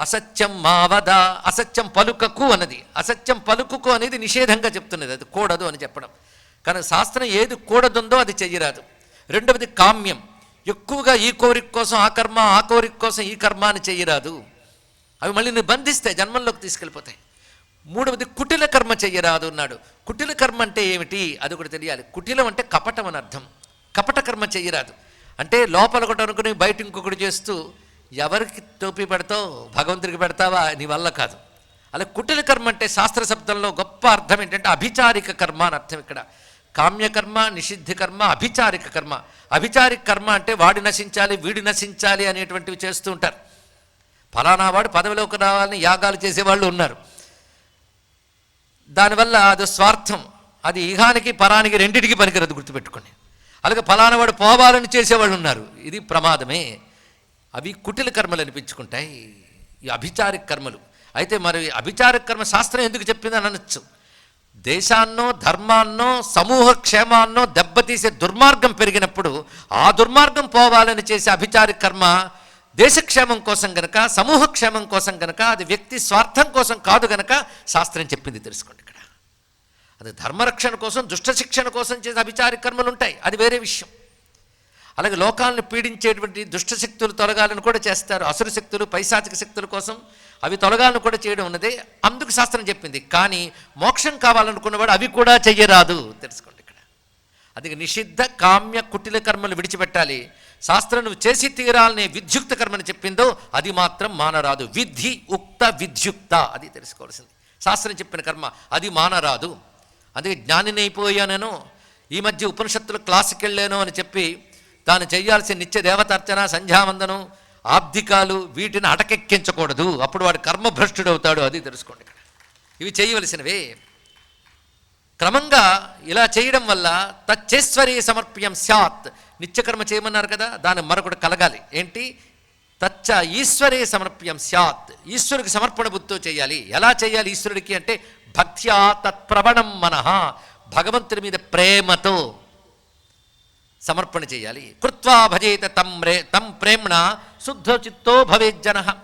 అసత్యం మావద అసత్యం పలుకకు అన్నది. అసత్యం పలుకుకు అనేది నిషేధంగా చెప్తున్నది. అది కూడదు అని చెప్పడం. కానీ శాస్త్రం ఏది కూడదుందో అది చెయ్యరాదు. రెండవది కామ్యం. ఎక్కువగా ఈ కోరిక కోసం ఆ కర్మ ఆ కోరిక కోసం ఈ కర్మ అని చెయ్యరాదు. అవి మళ్ళీ నువ్వు బంధిస్తాయి జన్మంలోకి తీసుకెళ్ళిపోతాయి. మూడవది కుటిల కర్మ చెయ్యరాదు అన్నాడు. కుటిల కర్మ అంటే ఏమిటి? అది కూడా తెలియాలి. కుటిలం అంటే కపటం అని అర్థం. కపట కర్మ చెయ్యరాదు. అంటే లోపల ఒకటి అనుకుని బయట ఇంకొకటి చేస్తూ ఎవరికి టోపీ పెడతావు భగవంతుడికి పెడతావా? నీ వల్ల కాదు. అలా కుటిల కర్మ అంటే శాస్త్ర శబ్దంలో గొప్ప అర్థం ఏంటంటే అభిచారిక కర్మ అని అర్థం ఇక్కడ. కామ్యకర్మ నిషిద్ధ కర్మ అభిచారిక కర్మ. అభిచారిక కర్మ అంటే వాడు నశించాలి వీడి నశించాలి అనేటువంటివి చేస్తూ ఉంటారు. ఫలానా వాడు పదవిలోకి రావాలని యాగాలు చేసేవాళ్ళు ఉన్నారు. దానివల్ల అది స్వార్థం. అది ఈహానికి పరానికి రెండింటికి పనికిరదు గుర్తుపెట్టుకోండి. అలాగే ఫలానా వాడు పోవాలని చేసేవాళ్ళు ఉన్నారు. ఇది ప్రమాదమే. అవి కుటిల కర్మలు అనిపించుకుంటాయి. ఈ అభిచారిక కర్మలు. అయితే మరి అభిచారిక కర్మ శాస్త్రం ఎందుకు చెప్పిందని అనొచ్చు. దేశాన్నో ధర్మాన్నో సమూహ క్షేమాన్నో దెబ్బతీసే దుర్మార్గం పెరిగినప్పుడు ఆ దుర్మార్గం పోవాలని చేసే అభిచారిక కర్మ దేశక్షేమం కోసం గనక సమూహ క్షేమం కోసం గనక అది వ్యక్తి స్వార్థం కోసం కాదు గనక శాస్త్రం చెప్పింది తెలుసుకోండి ఇక్కడ. అది ధర్మరక్షణ కోసం దుష్ట శిక్షణ కోసం చేసే అభిచారిక కర్మలు ఉంటాయి. అది వేరే విషయం. అలాగే లోకాలను పీడించేటువంటి దుష్ట శక్తులు తొలగాలను కూడా చేస్తారు అసురు శక్తులు పైశాచిక శక్తుల కోసం అవి తొలగాలను కూడా చేయడం ఉన్నదే. అందుకు శాస్త్రం చెప్పింది కానీ మోక్షం కావాలనుకున్నవాడు అవి కూడా చెయ్యరాదు. తెలుసుకోండి ఇక్కడ. అది నిషిద్ధ కామ్య కుటిల కర్మలు విడిచిపెట్టాలి. శాస్త్రం నువ్వు చేసి తీరాలనే విద్యుక్త కర్మని చెప్పిందో అది మాత్రం మానరాదు. విధి ఉక్త విద్యుక్త. అది తెలుసుకోవాల్సింది. శాస్త్రం చెప్పిన కర్మ అది మానరాదు. అందుకే జ్ఞానిని ఈ మధ్య ఉపనిషత్తులు క్లాసుకి వెళ్ళాను అని చెప్పి తాను చేయాల్సిన నిత్య దేవతార్చన సంధ్యావందనం ఆబ్దికాలు వీటిని అటకెక్కించకూడదు. అప్పుడు వాడు కర్మభ్రష్టుడవుతాడు అది తెలుసుకోండి ఇక్కడ. ఇవి చేయవలసినవే. క్రమంగా ఇలా చేయడం వల్ల తచ్చేశ్వరీ సమర్ప్యం స్యాత్ నిత్యకర్మ చేయమన్నారు కదా దాని మరొకటి కలగాలి. ఏంటి? తచ్చ ఈశ్వరే సమర్ప్యం స్యాత్ ఈశ్వరుడికి సమర్పణ బుద్ధితో చేయాలి. ఎలా చేయాలి ఈశ్వరుడికి అంటే భక్త్యా తత్ప్రవణం మనః భగవంతుడి మీద ప్రేమతో. సమర్పణ చేయాలి. కృత్వా భజేత తం రే తం ప్రేమణ శుద్ధ చిత్తో భవేజ్జన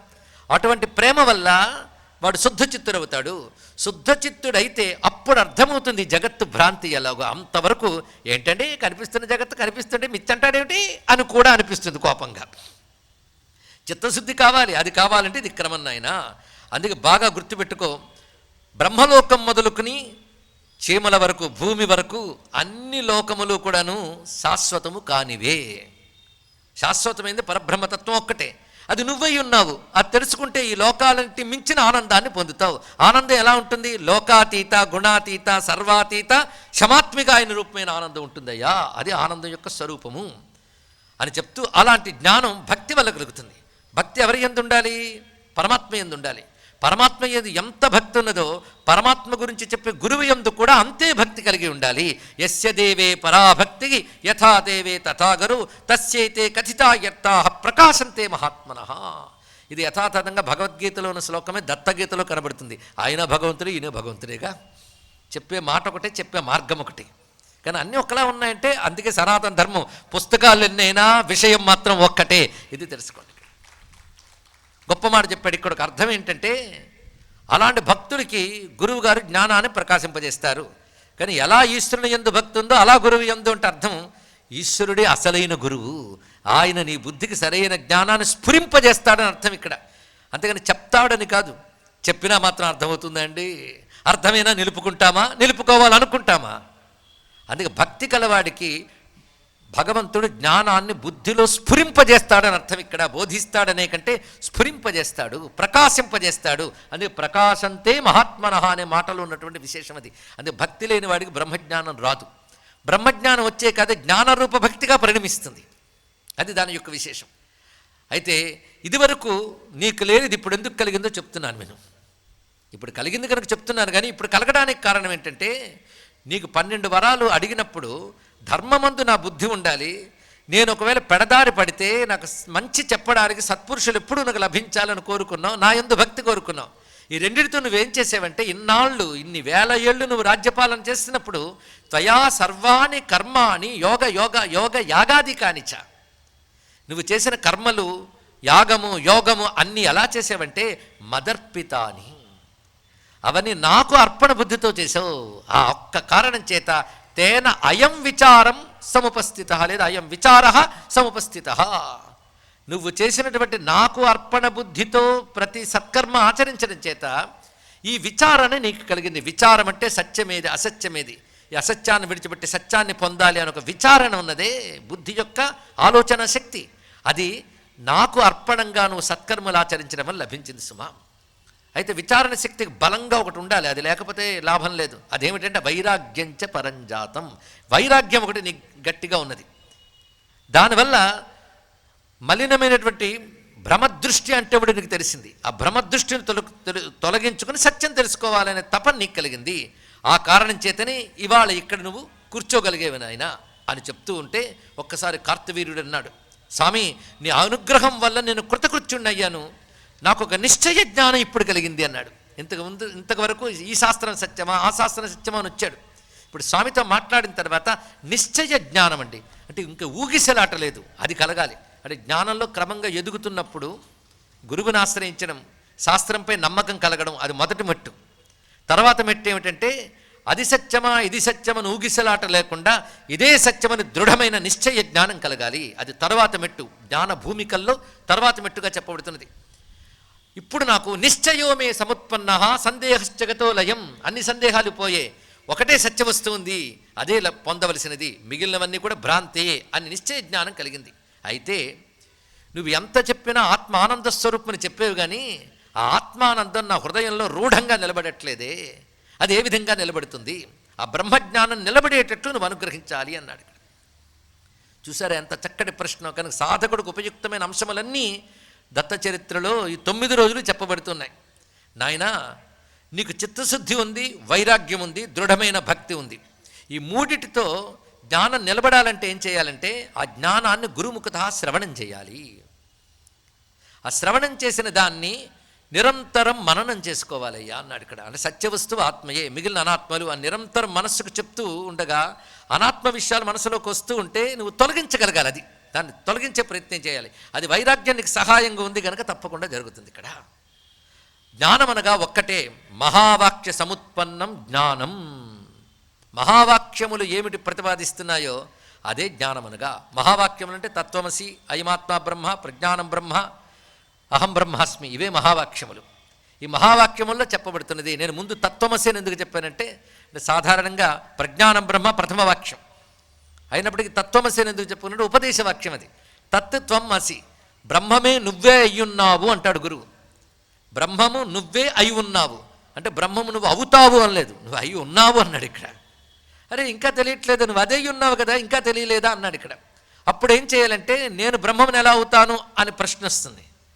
అటువంటి ప్రేమ వల్ల వాడు శుద్ధ చిత్తుడవుతాడు. శుద్ధ చిత్తుడైతే అప్పుడు అర్థమవుతుంది జగత్తు భ్రాంతి ఎలాగో. అంతవరకు ఏంటండి? కనిపిస్తున్న జగత్తు కనిపిస్తుంటే మిచ్చంటాడేమిటి? అని కూడా అనిపిస్తుంది కోపంగా. చిత్తశుద్ధి కావాలి అది కావాలంటే ఇది క్రమం నాయన. అందుకే బాగా గుర్తుపెట్టుకో. బ్రహ్మలోకం మొదలుకుని చీమల వరకు భూమి వరకు అన్ని లోకములు కూడాను శాశ్వతము కానివే. శాశ్వతమైంది పరబ్రహ్మతత్వం ఒక్కటే. అది నువ్వై ఉన్నావు. అది తెలుసుకుంటే ఈ లోకాలంటి మించిన ఆనందాన్ని పొందుతావు. ఆనందం ఎలా ఉంటుంది? లోకాతీత గుణాతీత సర్వాతీత క్షమాత్మిక ఆయన రూపమైన ఆనందం ఉంటుందయ్యా. అది ఆనందం యొక్క స్వరూపము. అని చెప్తూ అలాంటి జ్ఞానం భక్తి వల్ల కలుగుతుంది. భక్తి ఎవరి ఎందు ఉండాలి? పరమాత్మ ఎందు ఉండాలి. పరమాత్మ ఏది ఎంత భక్తి ఉన్నదో పరమాత్మ గురించి చెప్పే గురువు ఎందు కూడా అంతే భక్తి కలిగి ఉండాలి. యస్య దేవే పరాభక్తి యథా దేవే తథా తస్యైతే కథితా యత్తా ప్రకాశంతే మహాత్మన. ఇది యథాతథంగా భగవద్గీతలో ఉన్న శ్లోకమే దత్తగీతలో కనబడుతుంది. ఆయన భగవంతుడు ఈయన భగవంతుడేగా? చెప్పే మాట ఒకటే చెప్పే మార్గం ఒకటి. కానీ అన్నీ ఒకలా ఉన్నాయంటే అందుకే సనాతన ధర్మం పుస్తకాలు ఎన్నైనా విషయం మాత్రం ఒక్కటే. ఇది తెలుసుకోండి. గొప్ప మాట చెప్పాడు. ఇక్కడ ఒక అర్థం ఏంటంటే అలాంటి భక్తుడికి గురువు గారు జ్ఞానాన్ని ప్రకాశింపజేస్తారు. కానీ ఎలా ఈశ్వరుని ఎందు భక్తి ఉందో అలా గురువు ఎందు అంటే అర్థం ఈశ్వరుడే అసలైన గురువు. ఆయన నీ బుద్ధికి సరైన జ్ఞానాన్ని స్ఫురింపజేస్తాడని అర్థం ఇక్కడ. అంతేగాని చెప్తాడని కాదు. చెప్పినా మాత్రం అర్థమవుతుందండి. అర్థమైనా నిలుపుకుంటామా? నిలుపుకోవాలనుకుంటామా? అందుకే భక్తి కలవాడికి భగవంతుడు జ్ఞానాన్ని బుద్ధిలో స్ఫురింపజేస్తాడని అర్థం ఇక్కడ. బోధిస్తాడనే కంటే స్ఫురింపజేస్తాడు ప్రకాశింపజేస్తాడు. అందుకే ప్రకాశంతే మహాత్మన అనే మాటలో ఉన్నటువంటి విశేషం అది. అందుకే భక్తి లేని వాడికి బ్రహ్మజ్ఞానం రాదు. బ్రహ్మజ్ఞానం వచ్చే కథ జ్ఞానరూప భక్తిగా పరిణమిస్తుంది. అది దాని యొక్క విశేషం. అయితే ఇదివరకు నీకు లేనిది ఇప్పుడు ఎందుకు కలిగిందో చెప్తున్నాను నేను. ఇప్పుడు కలిగింది కనుక చెప్తున్నాను కానీ ఇప్పుడు కలగడానికి కారణం ఏంటంటే నీకు పన్నెండు వరాలు అడిగినప్పుడు ధర్మమందు నా బుద్ధి ఉండాలి. నేను ఒకవేళ పెడదారి పడితే నాకు మంచి చెప్పడానికి సత్పురుషులు ఎప్పుడు నాకు లభించాలని కోరుకున్నావు నా ఎందు భక్తి కోరుకున్నావు. ఈ రెండింటితో నువ్వేం చేసావంటే ఇన్నాళ్ళు ఇన్ని వేల ఏళ్ళు నువ్వు రాజ్యపాలన చేస్తున్నప్పుడు త్వయా సర్వాణి కర్మాని యోగ యోగ యోగ యాగాది కానిచ. నువ్వు చేసిన కర్మలు యాగము యోగము అన్నీ ఎలా చేసావంటే మదర్పితాని. అవన్నీ నాకు అర్పణ బుద్ధితో చేసావు ఆ ఒక్క కారణం చేత తేన అయం విచారం సముపస్థిత లేదా అయం విచార సముపస్థిత. నువ్వు చేసినటువంటి నాకు అర్పణ బుద్ధితో ప్రతి సత్కర్మ ఆచరించడం చేత ఈ విచారణ నీకు కలిగింది. విచారం అంటే సత్యమేది అసత్యమేది. ఈ అసత్యాన్ని విడిచిపెట్టి సత్యాన్ని పొందాలి అని ఒక విచారణ ఉన్నదే బుద్ధి యొక్క ఆలోచన శక్తి. అది నాకు అర్పణంగా నువ్వు సత్కర్మలు ఆచరించడం వల్ల లభించింది సుమా. అయితే విచారణ శక్తికి బలంగా ఒకటి ఉండాలి అది లేకపోతే లాభం లేదు. అదేమిటంటే వైరాగ్యంచ పరంజాతం. వైరాగ్యం ఒకటి నీ గట్టిగా ఉన్నది. దానివల్ల మలినమైనటువంటి భ్రమదృష్టి అంటే ఒకటి నీకు తెలిసింది. ఆ భ్రమదృష్టిని తొల తొలగించుకుని సత్యం తెలుసుకోవాలనే తపన నీకు కలిగింది. ఆ కారణం చేతనే ఇవాళ ఇక్కడ నువ్వు కూర్చోగలిగేవి నాయన అని చెప్తూ ఉంటే ఒక్కసారి కార్తవీర్యుడు అన్నాడు స్వామి నీ అనుగ్రహం వల్ల నేను కృతకృత్యుణ్ణయ్యాను నాకు ఒక నిశ్చయ జ్ఞానం ఇప్పుడు కలిగింది అన్నాడు. ఇంతకు ముందు ఇంతవరకు ఈ శాస్త్రం సత్యమా ఆ శాస్త్రం సత్యమా అని వచ్చాడు. ఇప్పుడు స్వామితో మాట్లాడిన తర్వాత నిశ్చయ జ్ఞానం అండి. అంటే ఇంకా ఊగిసలాట లేదు అది కలగాలి. అంటే జ్ఞానంలో క్రమంగా ఎదుగుతున్నప్పుడు గురువుని ఆశ్రయించడం శాస్త్రంపై నమ్మకం కలగడం అది మొదటి మెట్టు. తర్వాత మెట్టు ఏమిటంటే అది సత్యమా ఇది సత్యమని ఊగిసలాట లేకుండా ఇదే సత్యమని దృఢమైన నిశ్చయ జ్ఞానం కలగాలి. అది తర్వాత మెట్టు జ్ఞాన భూమికల్లో తర్వాత మెట్టుగా చెప్పబడుతున్నది. ఇప్పుడు నాకు నిశ్చయోమే సముత్పన్న సందేహశ్చగతో లయం. అన్ని సందేహాలు పోయే ఒకటే సత్య ఉంది అదే పొందవలసినది. మిగిలినవన్నీ కూడా భ్రాంతే అని నిశ్చయ జ్ఞానం కలిగింది. అయితే నువ్వు ఎంత చెప్పినా ఆత్మ ఆనంద స్వరూపమని చెప్పేవి కానీ ఆ ఆత్మానందం నా హృదయంలో రూఢంగా నిలబడట్లేదే. అది ఏ విధంగా నిలబడుతుంది? ఆ బ్రహ్మజ్ఞానం నిలబడేటట్లు నువ్వు అనుగ్రహించాలి అన్నాడు. చూసారా ఎంత చక్కటి ప్రశ్న. కనుక సాధకుడికి ఉపయుక్తమైన అంశములన్నీ దత్త చరిత్రలో ఈ తొమ్మిది రోజులు చెప్పబడుతున్నాయి. నాయనా నీకు చిత్తశుద్ధి ఉంది వైరాగ్యం ఉంది దృఢమైన భక్తి ఉంది. ఈ మూడిటితో జ్ఞానం నిలబడాలంటే ఏం చేయాలంటే ఆ జ్ఞానాన్ని గురుముఖత శ్రవణం చేయాలి. ఆ శ్రవణం చేసిన దాన్ని నిరంతరం మననం చేసుకోవాలయ్యా అన్నాడు ఇక్కడ. అంటే సత్యవస్తువు ఆత్మయే మిగిలిన అనాత్మలు ఆ నిరంతరం మనస్సుకు చెప్తూ ఉండగా అనాత్మ విషయాలు మనసులోకి వస్తూ ఉంటే నువ్వు తొలగించగలగాలి అది. దాన్ని తొలగించే ప్రయత్నం చేయాలి. అది వైరాగ్యానికి సహాయంగా ఉంది కనుక తప్పకుండా జరుగుతుంది ఇక్కడ. జ్ఞానం అనగా ఒక్కటే మహావాక్య సముత్పన్నం జ్ఞానం. మహావాక్యములు ఏమిటి ప్రతిపాదిస్తున్నాయో అదే జ్ఞానమనగా. మహావాక్యములు అంటే తత్వమసి అయమాత్మ బ్రహ్మ ప్రజ్ఞానం బ్రహ్మ అహం బ్రహ్మాస్మి ఇవే మహావాక్యములు. ఈ మహావాక్యముల్లో చెప్పబడుతున్నది నేను ముందు తత్వమసి అని ఎందుకు చెప్పానంటే సాధారణంగా ప్రజ్ఞానం బ్రహ్మ ప్రథమ వాక్యం. అయినప్పటికీ తత్వమసి అని ఎందుకు చెప్పుకున్నాడు? ఉపదేశ వాక్యం అది. తత్ అసి బ్రహ్మమే నువ్వే అయ్యున్నావు అంటాడు గురువు. బ్రహ్మము నువ్వే అయి ఉన్నావు. అంటే బ్రహ్మము నువ్వు అవుతావు అనలేదు. నువ్వు అయి ఉన్నావు అన్నాడు ఇక్కడ. అరే ఇంకా తెలియట్లేదు. నువ్వు అదే అయి ఉన్నావు కదా ఇంకా తెలియలేదా అన్నాడు ఇక్కడ. అప్పుడు ఏం చేయాలంటే నేను బ్రహ్మమును ఎలా అవుతాను అని ప్రశ్న వస్తుంది.